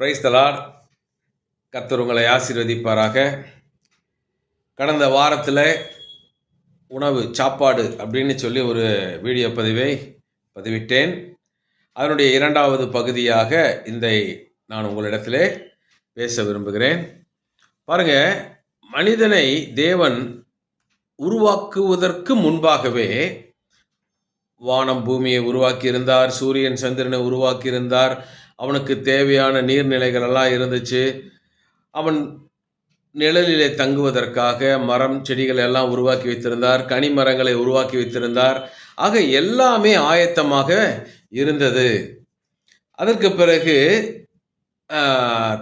Price தலாட் கர்த்தர் உங்களை ஆசீர்வதிப்பாராக. கடந்த வாரத்தில் உணவு சாப்பாடு அப்படின்னு சொல்லி ஒரு வீடியோ பதிவை பதிவிட்டேன். அதனுடைய இரண்டாவது பகுதியாக இந்த நான் உங்களிடத்திலே பேச விரும்புகிறேன். பாருங்க மனிதனை தேவன் உருவாக்குவதற்கு முன்பாகவே வானம் பூமியை உருவாக்கியிருந்தார் சூரியன் சந்திரனை உருவாக்கியிருந்தார் அவனுக்கு தேவையான நீர்நிலைகள் எல்லாம் இருந்துச்சு. அவன் நிழலிலே தங்குவதற்காக மரம் செடிகளை எல்லாம் உருவாக்கி வைத்திருந்தார் கனிமரங்களை உருவாக்கி வைத்திருந்தார். ஆக எல்லாமே ஆயத்தமாக இருந்தது. அதற்கு பிறகு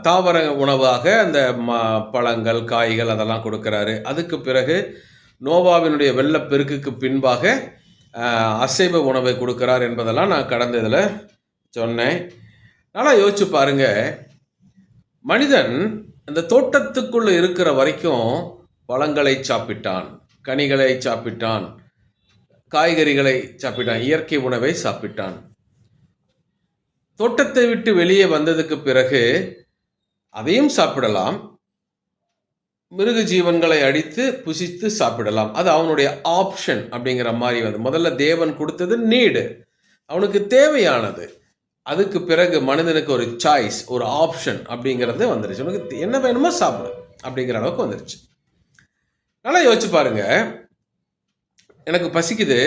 தாவர உணவாக அந்த ம பழங்கள் காய்கள் அதெல்லாம் கொடுக்குறாரு. அதுக்கு பிறகு நோவாவினுடைய வெள்ளப்பெருக்குக்கு பின்பாக அசைவ உணவை கொடுக்கிறார் என்பதெல்லாம் நான் கடந்த இதில் சொன்னேன். நல்லா யோசிச்சு பாருங்க. மனிதன் அந்த தோட்டத்துக்குள்ள இருக்கிற வரைக்கும் பழங்களை சாப்பிட்டான் கனிகளை சாப்பிட்டான் காய்கறிகளை சாப்பிட்டான் இயற்கை உணவை சாப்பிட்டான். தோட்டத்தை விட்டு வெளியே வந்ததுக்கு பிறகு அதையும் சாப்பிடலாம். மிருக ஜீவன்களை அடித்து புசித்து சாப்பிடலாம். அது அவனுடைய ஆப்ஷன் அப்படிங்கிற மாதிரி வந்து முதல்ல தேவன் கொடுத்தது நீடு அவனுக்கு தேவையானது. அதுக்கு பிறகு மனிதனுக்கு ஒரு சாய்ஸ் ஒரு ஆப்ஷன் அப்படிங்கிறது வந்துருச்சு. உனக்கு என்ன வேணுமோ சாப்பிடு அப்படிங்கிற அளவுக்கு வந்துருச்சு. நல்லா யோசிச்சு பாருங்க. எனக்கு பசிக்குது.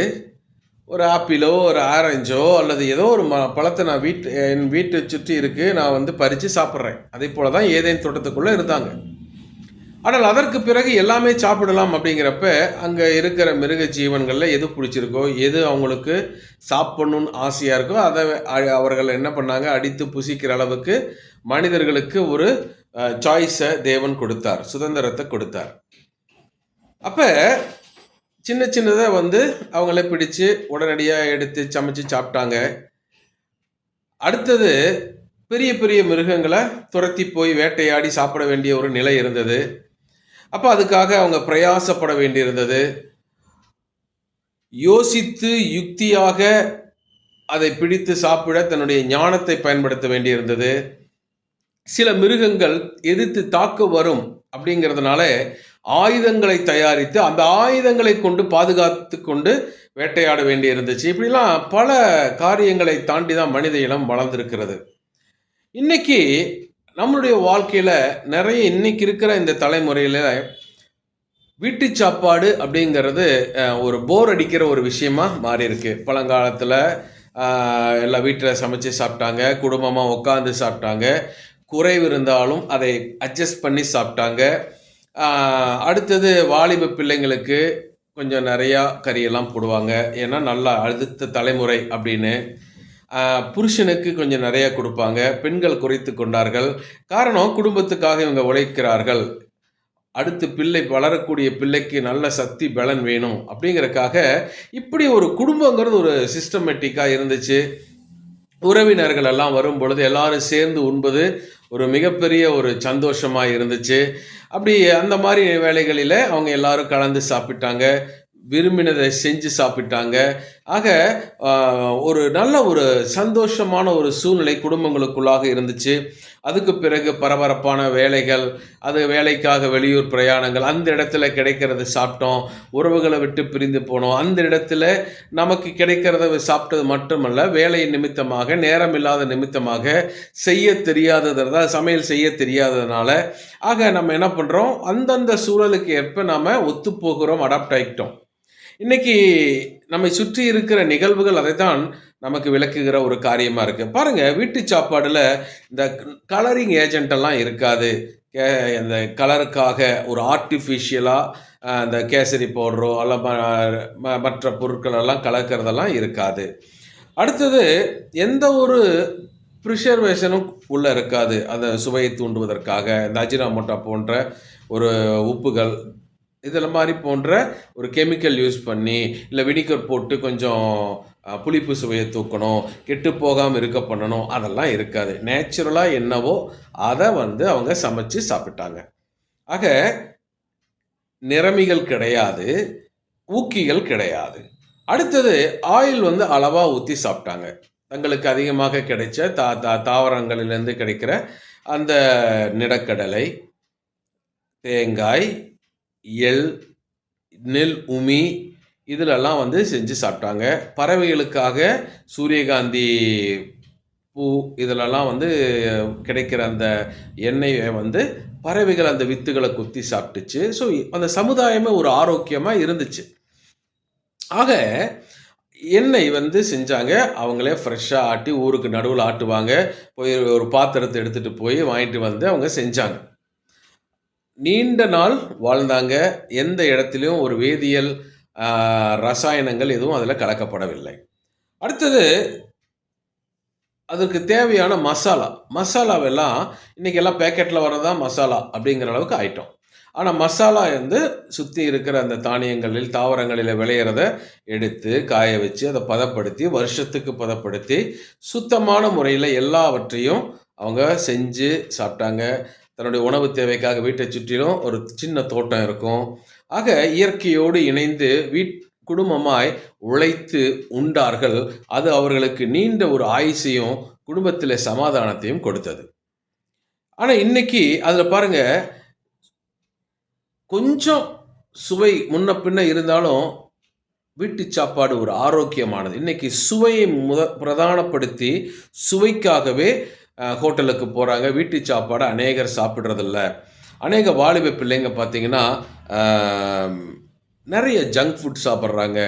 ஒரு ஆப்பிளோ ஒரு ஆரஞ்சோ அல்லது ஏதோ ஒரு ம பழத்தை நான் வீட்டு என் வீட்டை சுற்றி இருக்குது நான் வந்து பறித்து சாப்பிட்றேன். அதே போல தான் ஏதேன் தோட்டத்துக்குள்ளே இருந்தாங்க. ஆனால் அதற்கு பிறகு எல்லாமே சாப்பிடலாம் அப்படிங்கிறப்ப அங்கே இருக்கிற மிருக ஜீவன்களில் எது பிடிச்சிருக்கோ எது அவங்களுக்கு சாப்பிடணும்னு ஆசையாக இருக்கோ அதை அவர்கள் என்ன பண்ணாங்க? அடித்து புசிக்கிற அளவுக்கு மனிதர்களுக்கு ஒரு சாய்ஸை தேவன் கொடுத்தார் சுதந்திரத்தை கொடுத்தார். அப்போ சின்ன சின்னதாக வந்து அவங்களே பிடிச்சு உடனடியாக எடுத்து சமைச்சு சாப்பிட்டாங்க. அடுத்தது பெரிய பெரிய மிருகங்களை துரத்தி போய் வேட்டையாடி சாப்பிட வேண்டிய ஒரு நிலை இருந்தது. அப்போ அதுக்காக அவங்க பிரயாசப்பட வேண்டியிருந்தது. யோசித்து யுக்தியாக அதை பிடித்து சாப்பிட தன்னுடைய ஞானத்தை பயன்படுத்த வேண்டியிருந்தது. சில மிருகங்கள் எதிர்த்து தாக்க வரும் அப்படிங்கிறதுனால ஆயுதங்களை தயாரித்து அந்த ஆயுதங்களை கொண்டு பாதுகாத்து கொண்டு வேட்டையாட வேண்டியிருந்துச்சு. இப்படிலாம் பல காரியங்களை தாண்டி தான் மனித இனம் வளர்ந்திருக்கிறது. இன்னைக்கு நம்மளுடைய வாழ்க்கையில் நிறைய இன்னைக்கு இருக்கிற இந்த தலைமுறையில் வீட்டு சாப்பாடு அப்படிங்கிறது ஒரு போர் அடிக்கிற ஒரு விஷயமா மாறி இருக்கு. பழங்காலத்தில் எல்லாம் வீட்டில் சமைச்சு சாப்பிட்டாங்க குடும்பமாக உட்காந்து சாப்பிட்டாங்க குறைவு இருந்தாலும் அதை அட்ஜஸ்ட் பண்ணி சாப்பிட்டாங்க. அடுத்தது வாலிப பிள்ளைங்களுக்கு கொஞ்சம் நிறையா கறியெல்லாம் போடுவாங்க. ஏன்னா நல்லா அடுத்த தலைமுறை அப்படின்னு புருஷனுக்கு கொஞ்சம் நிறைய கொடுப்பாங்க பெண்கள் குறைத்து கொண்டார்கள். காரணம் குடும்பத்துக்காக இவங்க உழைக்கிறார்கள். அடுத்து பிள்ளை வளரக்கூடிய பிள்ளைக்கு நல்ல சக்தி பலன் வேணும். அப்படிங்கறக்காக இப்படி ஒரு குடும்பங்கிறது ஒரு சிஸ்டமேட்டிக்காக இருந்துச்சு. உறவினர்கள் எல்லாம் வரும் பொழுது எல்லாரும் சேர்ந்து உண்பது ஒரு மிகப்பெரிய ஒரு சந்தோஷமாக இருந்துச்சு. அப்படி அந்த மாதிரி வேலைகளில் அவங்க எல்லாரும் கலந்து சாப்பிட்டாங்க. விரும்பினதை செஞ்சு சாப்பிட்டாங்க. ஆக ஒரு நல்ல ஒரு சந்தோஷமான ஒரு சூழ்நிலை குடும்பங்களுக்குள்ளாக இருந்துச்சு. அதுக்கு பிறகு பரபரப்பான வேலைகள் அது வேலைக்காக வெளியூர் பிரயாணங்கள் அந்த இடத்துல கிடைக்கிறத சாப்பிட்டோம் உறவுகளை விட்டு பிரிந்து போனோம். அந்த இடத்துல நமக்கு கிடைக்கிறத சாப்பிட்டது மட்டுமல்ல வேலை நிமித்தமாக நேரம் இல்லாத நிமித்தமாக செய்ய தெரியாதது சமையல் செய்ய தெரியாததுனால. ஆக நம்ம என்ன பண்ணுறோம் அந்தந்த சூழலுக்கு ஏற்ப நாம் ஒத்துப்போகிறோம் அடாப்ட் ஆகிட்டோம் இன்னைக்கு நம்மை சுற்றி இருக்கிற நிகழ்வுகள் அதைத்தான் நமக்கு விளக்குகிற ஒரு காரியமாக இருக்குது பாருங்கள் வீட்டு சாப்பாடில் இந்த கலரிங் ஏஜென்ட்டெல்லாம் இருக்காது. கே- அந்த கலருக்காக ஒரு ஆர்டிஃபிஷியலாக அந்த கேசரி பவுடரோ அல்ல மற்ற பொருட்கள் எல்லாம் கலக்கிறதெல்லாம் இருக்காது. அடுத்தது எந்த ஒரு ப்ரிசர்வேஷனும் உள்ளே இருக்காது. அந்த சுவையை தூண்டுவதற்காக இந்த அஜினாமோட்டா போன்ற ஒரு உப்புகள் இதில் மாதிரி போன்ற ஒரு கெமிக்கல் யூஸ் பண்ணி இல்லை வினிகர் போட்டு கொஞ்சம் புளிப்பு சுவையை தூக்கணும் கெட்டு போகாமல் இருக்க பண்ணணும் அதெல்லாம் இருக்காது. நேச்சுரலாக என்னவோ அதை வந்து அவங்க சமைச்சு சாப்பிட்டாங்க. ஆக நிறமிகள் கிடையாது ஊக்கிகள் கிடையாது. அடுத்தது ஆயில் வந்து அளவாக ஊற்றி சாப்பிட்டாங்க. தங்களுக்கு அதிகமாக கிடைச்ச தா தா தாவரங்களிலேருந்து கிடைக்கிற அந்த நிலக்கடலை தேங்காய் எள் நெல் உமி இதிலெல்லாம் வந்து செஞ்சு சாப்பிட்டாங்க. பறவைகளுக்காக சூரியகாந்தி பூ இதிலெல்லாம் வந்து கிடைக்கிற அந்த எண்ணெயை வந்து பறவைகள் அந்த வித்துகளை குத்தி சாப்பிட்டுச்சு. ஸோ அந்த சமுதாயமே ஒரு ஆரோக்கியமாக இருந்துச்சு. ஆக எண்ணெய் வந்து செஞ்சாங்க. அவங்களே ஃப்ரெஷ்ஷாக ஆட்டி ஊருக்கு நடுவில் ஆட்டுவாங்க. போய் ஒரு பாத்திரத்தை எடுத்துகிட்டு போய் வாங்கிட்டு வந்து அவங்க செஞ்சாங்க. நீண்ட நாள் வாழ்ந்தாங்க. எந்த இடத்துலையும் ஒரு வேதியியல் ரசாயனங்கள் எதுவும் அதில் கலக்கப்படவில்லை. அடுத்தது அதற்கு தேவையான மசாலா. மசாலாவெல்லாம் இன்றைக்கி எல்லாம் பேக்கெட்டில் வரதான் மசாலா அப்படிங்கிற அளவுக்கு ஆயிட்டோம். ஆனால் மசாலா வந்து சுற்றி இருக்கிற அந்த தானியங்களில் தாவரங்களில் விளையிறத எடுத்து காய வச்சு அதை பதப்படுத்தி வருஷத்துக்கு பதப்படுத்தி சுத்தமான முறையில் எல்லாவற்றையும் அவங்க செஞ்சு சாப்பிட்டாங்க. தன்னுடைய உணவு தேவைக்காக வீட்டை சுற்றிலும் ஒரு சின்ன தோட்டம் இருக்கும். ஆக இயற்கையோடு இணைந்து வீட் குடும்பமாய் உழைத்து உண்டார்கள். அது அவர்களுக்கு நீண்ட ஒரு ஆயுசையும் குடும்பத்தில் சமாதானத்தையும் கொடுத்தது. ஆனால் இன்னைக்கு அதில் பாருங்க கொஞ்சம் சுவை முன்ன பின்ன இருந்தாலும் வீட்டு சாப்பாடு ஒரு ஆரோக்கியமானது. இன்னைக்கு சுவையை முத பிரதானப்படுத்தி சுவைக்காகவே ஹோட்டலுக்கு போகிறாங்க வீட்டு சாப்பாடு அநேகர் சாப்பிட்றதில்ல. அநேக வாலிப பிள்ளைங்க பார்த்தீங்கன்னா நிறைய ஜங்க் ஃபுட் சாப்பிட்றாங்க.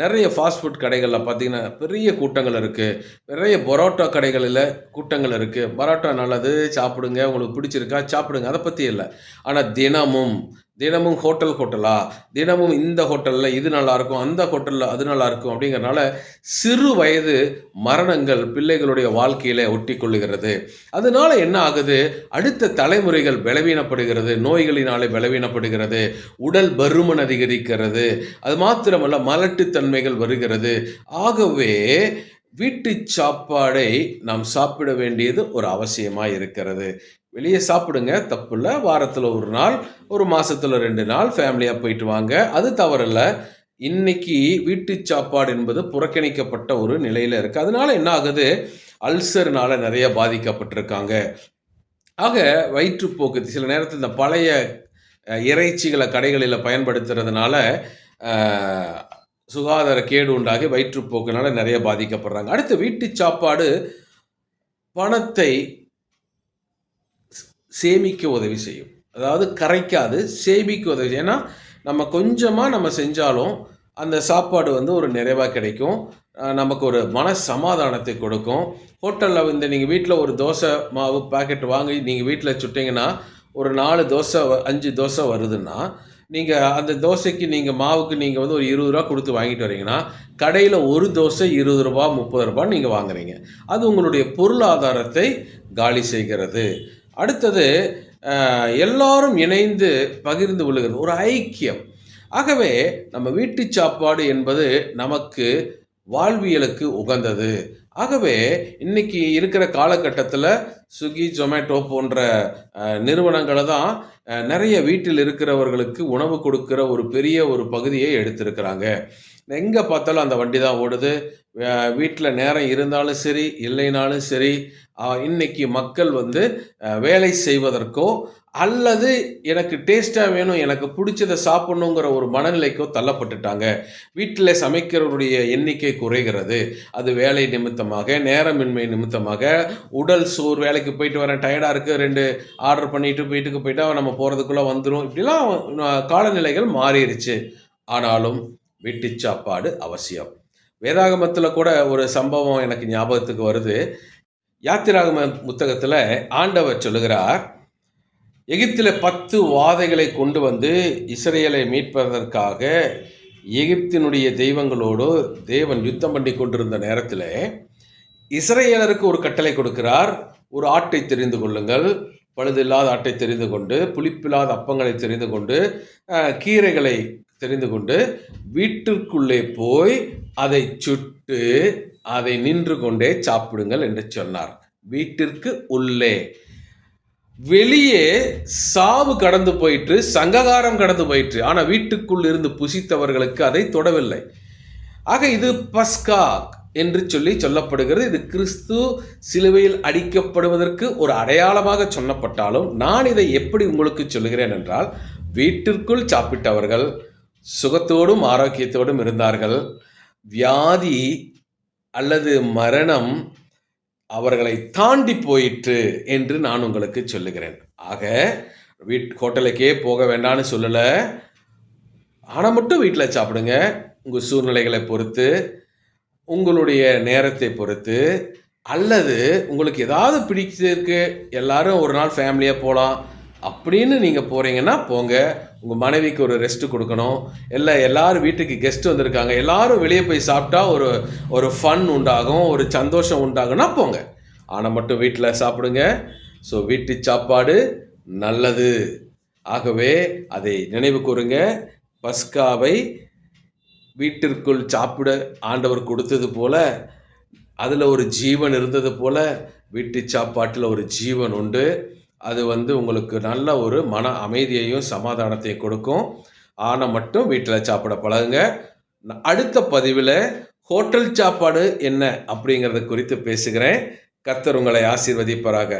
நிறைய ஃபாஸ்ட் ஃபுட் கடைகளில் பார்த்தீங்கன்னா பெரிய கூட்டங்கள் இருக்குது நிறைய பரோட்டா கடைகளில் கூட்டங்கள் இருக்குது பரோட்டா நல்லது சாப்பிடுங்க. உங்களுக்கு பிடிச்சிருக்கா சாப்பிடுங்க. அதை பற்றி இல்லை. ஆனால் தினமும் தினமும் ஹோட்டல் ஹோட்டலா? தினமும் இந்த ஹோட்டலில் இது நல்லா இருக்கும் அந்த ஹோட்டலில் அது நல்லா இருக்கும் அப்படிங்கறனால சிறு வயது மரணங்கள் பிள்ளைகளுடைய வாழ்க்கையில ஒட்டி கொள்ளுகிறது அதனால என்ன ஆகுது? அடுத்த தலைமுறைகள் பலவீனப்படுகிறது நோய்களினாலே பலவீனப்படுகிறது உடல் பருமன் அதிகரிக்கிறது அது மாத்திரமல்ல மலட்டுத்தன்மைகள் வருகிறது. ஆகவே வீட்டு சாப்பாடை நாம் சாப்பிட வேண்டியது ஒரு அவசியமாக இருக்கிறது. வெளியே சாப்பிடுங்க தப்பில்ல. வாரத்தில் ஒரு நாள் ஒரு மாதத்தில் ரெண்டு நாள் ஃபேமிலியாக போயிட்டு வாங்க. அது தவறில்ல. இன்னைக்கு வீட்டு சாப்பாடு என்பது புறக்கணிக்கப்பட்ட ஒரு நிலையில் இருக்குது அதனால என்ன ஆகுது? அல்சர்னால நிறைய பாதிக்கப்பட்டிருக்காங்க. ஆக வயிற்றுப்போக்கு சில நேரத்தில் இந்த பழைய இறைச்சிகளை கடைகளில் பயன்படுத்துறதுனால சுகாதார கேடு உண்டாகி வயிற்றுப்போக்குனால நிறைய பாதிக்கப்படுறாங்க. அடுத்து வீட்டு சாப்பாடு பணத்தை சேமிக்க உதவி செய்யும். அதாவது கரைக்காது சேமிக்க உதவி செய்யும். ஏன்னா நம்ம கொஞ்சமாக நம்ம செஞ்சாலும் அந்த சாப்பாடு வந்து ஒரு நிறைவாக கிடைக்கும். நமக்கு ஒரு மன சமாதானத்தை கொடுக்கும். ஹோட்டலில் வந்து நீங்கள் வீட்டில் ஒரு தோசை மாவு பாக்கெட் வாங்கி நீங்கள் வீட்டில் சுட்டிங்கன்னா ஒரு நாலு தோசை வ- அஞ்சு தோசை வருதுன்னா நீங்கள் அந்த தோசைக்கு நீங்கள் மாவுக்கு நீங்கள் வந்து ஒரு இருபது ரூபா கொடுத்து வாங்கிட்டு வரீங்கன்னா கடையில் ஒரு தோசை இருபது ரூபா முப்பது ரூபா நீங்கள் வாங்குறீங்க. அது உங்களுடைய பொருளாதாரத்தை காலி செய்கிறது. அடுத்தது எல்லாரும் இணைந்து பகிர்ந்து கொள்ளுகிறது. ஒரு ஐக்கியம். ஆகவே நம்ம வீட்டு சாப்பாடு என்பது நமக்கு வாழ்வியலுக்கு உகந்தது. ஆகவே இன்னைக்கு இருக்கிற காலகட்டத்தில் ஸ்விக்கி ஜொமேட்டோ போன்ற நிறுவனங்களை தான் நிறைய வீட்டில் இருக்கிறவர்களுக்கு உணவு கொடுக்கிற ஒரு பெரிய ஒரு பகுதியை எடுத்திருக்கிறாங்க. எங்கே பார்த்தாலும் அந்த வண்டி தான் ஓடுது. வீட்டில் நேரம் இருந்தாலும் சரி இல்லைனாலும் சரி இன்னைக்கு மக்கள் வந்து வேலை செய்வதற்கோ அல்லது எனக்கு டேஸ்ட்டாக வேணும் எனக்கு பிடிச்சதை சாப்பிட்ணுங்கிற ஒரு மனநிலைக்கோ தள்ளப்பட்டுட்டாங்க. வீட்டில் சமைக்கிறவருடைய எண்ணிக்கை குறைகிறது. அது வேலை நிமித்தமாக நேரமின்மை நிமித்தமாக உடல் சோர் வேலைக்கு போயிட்டு வரேன் டயர்டாக இருக்குது ரெண்டு ஆர்டர் பண்ணிட்டு வீட்டுக்கு போயிட்டா நம்ம போகிறதுக்குள்ளே வந்துடும் இப்படிலாம் காலநிலைகள் மாறிடுச்சு. ஆனாலும் வீட்டு சாப்பாடு அவசியம். வேதாகமத்தில் கூட ஒரு சம்பவம் எனக்கு ஞாபகத்துக்கு வருது. யாத்திராகம புத்தகத்தில் ஆண்டவர் சொல்லுகிறார் எகிப்தில் பத்து வாதைகளை கொண்டு வந்து இஸ்ரேலை மீட்பதற்காக எகிப்தினுடைய தெய்வங்களோடு தேவன் யுத்தம் பண்ணி கொண்டிருந்த நேரத்தில் இஸ்ரேலருக்கு ஒரு கட்டளை கொடுக்கிறார். ஒரு ஆட்டை தெரிந்து கொள்ளுங்கள். பழுதில்லாத ஆட்டை தெரிந்து கொண்டு புளிப்பில்லாத அப்பங்களை தெரிந்து கொண்டு கீரைகளை தெரிந்து கொண்டு வீட்டிற்குள்ளே போய் அதை சுட்டு அதை நின்று கொண்டே சாப்பிடுங்கள் என்று சொன்னார். வீட்டிற்கு உள்ளே வெளியே சாவு கடந்து போயிற்று சங்ககாரம் கடந்து போயிற்று. ஆனால் வீட்டுக்குள் இருந்து புசித்தவர்களுக்கு அதை தொடவில்லை. ஆக இது பஸ்கா என்று சொல்லி சொல்லப்படுகிறது. இது கிறிஸ்து சிலுவையில் அடிக்கப்படுவதற்கு ஒரு அடையாளமாக சொல்லப்பட்டாலும் நான் இதை எப்படி உங்களுக்கு சொல்லுகிறேன் என்றால் வீட்டிற்குள் சாப்பிட்டவர்கள் சுகத்தோடும் ஆரோக்கியத்தோடும் இருந்தார்கள். வியாதி அல்லது மரணம் அவர்களை தாண்டி போயிற்று என்று நான் உங்களுக்கு சொல்லுகிறேன். ஆக வீட் ஹோட்டலுக்கே போக வேண்டாம்னு சொல்லலை. ஆனால் மட்டும் வீட்டில் சாப்பிடுங்க. உங்கள் சூழ்நிலைகளை பொறுத்து உங்களுடைய நேரத்தை பொறுத்து அல்லது உங்களுக்கு ஏதாவது பிடிச்சிருக்கு எல்லாரும் ஒரு நாள் ஃபேமிலியாக போகலாம் அப்படின்னு நீங்கள் போகிறீங்கன்னா போங்க. உங்கள் மனைவிக்கு ஒரு ரெஸ்ட் கொடுக்கணும். இல்லை எல்லாரும் வீட்டுக்கு கெஸ்ட் வந்திருக்காங்க. எல்லாரும் வெளியே போய் சாப்பிட்டா ஒரு ஒரு ஃபன் உண்டாகும் ஒரு சந்தோஷம் உண்டாகும்னா போங்க. ஆனால் மட்டும் வீட்டில் சாப்பிடுங்க. ஸோ வீட்டு சாப்பாடு நல்லது. ஆகவே அதை நினைவு கூறுங்க. பஸ்காவை வீட்டிற்குள் சாப்பிட ஆண்டவர் கொடுத்தது போல அதில் ஒரு ஜீவன் இருந்தது போல வீட்டு சாப்பாட்டில் ஒரு ஜீவன் உண்டு. அது வந்து உங்களுக்கு நல்ல ஒரு மன அமைதியையும் சமாதானத்தையும் கொடுக்கும். ஆனால் மட்டும் வீட்டில் சாப்பிட பழகுங்க. அடுத்த பதிவில் ஹோட்டல் சாப்பாடு என்ன அப்படிங்கிறத குறித்து பேசுகிறேன். கத்தர் உங்களை ஆசீர்வதிப்பராக.